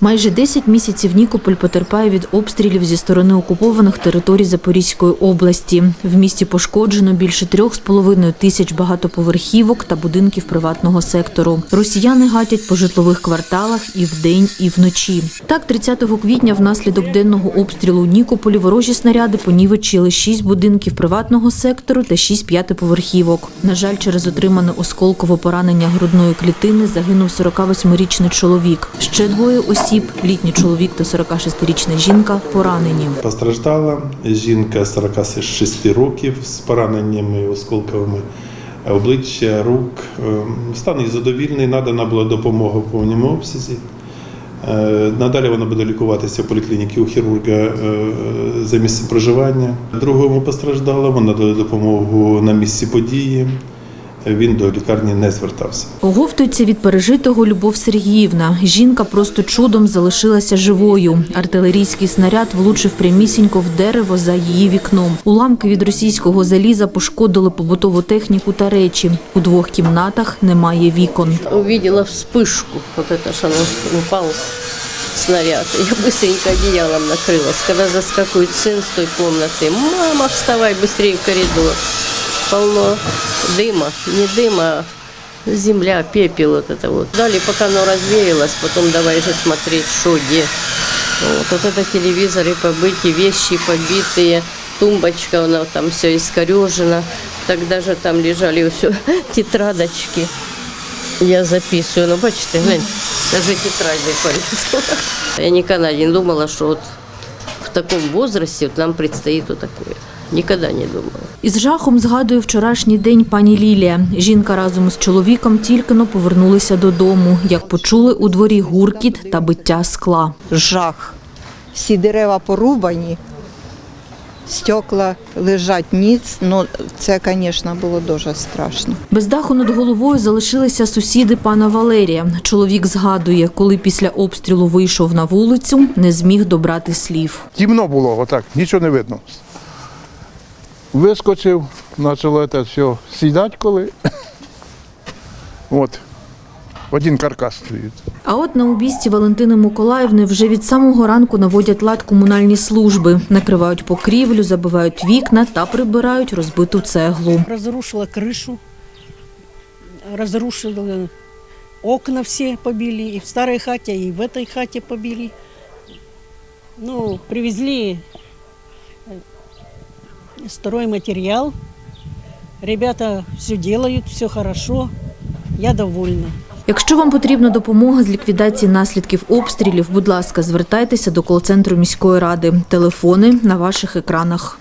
Майже 10 місяців Нікополь потерпає від обстрілів зі сторони окупованих територій Запорізької області. В місті пошкоджено більше трьох з половиною тисяч багатоповерхівок та будинків приватного сектору. Росіяни гатять по житлових кварталах і вдень, і вночі. Так, 30 квітня внаслідок денного обстрілу у Нікополі ворожі снаряди понівечили 6 будинків приватного сектору та 6 п'ятиповерхівок. На жаль, через отримане осколкове поранення грудної клітини загинув 48-річний чоловік. Ще двоє осіб, літній чоловік та 46-річна жінка, поранені. Постраждала жінка 46 років з пораненнями осколковими обличчя, рук. Ем, Стан її задовільний, надана була допомога в повному обсязі. Е, Надалі вона буде лікуватися в поліклініці у хірурга е, за місцем проживання. Другому постраждалому надали допомогу на місці події Він до лікарні не звертався. Оговтується від пережитого Любов Сергіївна. Жінка просто чудом залишилася живою. Артилерійський снаряд влучив прямісінько в дерево за її вікном. Уламки від російського заліза пошкодили побутову техніку та речі. У двох кімнатах немає вікон. увидела вспышку, вот это ж оно упал снаряд. Я быстренько одеялом накрылась. Когда заскакивает сын с той комнаты, мама, вставай быстрее в коридор. Полно дыма, не дыма, а земля, пепел вот это вот. Дали, пока оно развеялось, потом давай же смотреть, что где. Вот, вот это телевизоры побыки, вещи побитые, тумбочка, она там все искорежена. Так даже там лежали все тетрадочки. Я записываю, ну бачите, глянь, даже тетрадь порезала. Я никогда не думала, что вот в таком возрасте вот нам предстоит вот такое. Никогда не думала. Із жахом згадує вчорашній день пані Лілія. Жінка разом з чоловіком тільки но повернулися додому, як почули у дворі гуркіт та биття скла. жах. Всі дерева порубані, стекла лежать ніц. Ну, це, звісно, було дуже страшно. Без даху над головою залишилися сусіди пана Валерія. Чоловік згадує, коли після обстрілу вийшов на вулицю, не зміг добрати слів. Темно було, отак, нічого не видно. Вискочив, почало це все сідати коли. От. Один каркас стоїть. А от на обійсті Валентини Миколаївни вже від самого ранку наводять лад комунальні служби, накривають покрівлю, забивають вікна та прибирають розбиту цеглу. разрушила крышу, разрушила окна все побили, и в старой хате, и в этой хате побили. Ну, привезли э, стройматериал. Ребята все делают, все хорошо. Я довольна. Якщо вам потрібна допомога з ліквідації наслідків обстрілів, будь ласка, звертайтеся до кол-центру міської ради. Телефони на ваших екранах.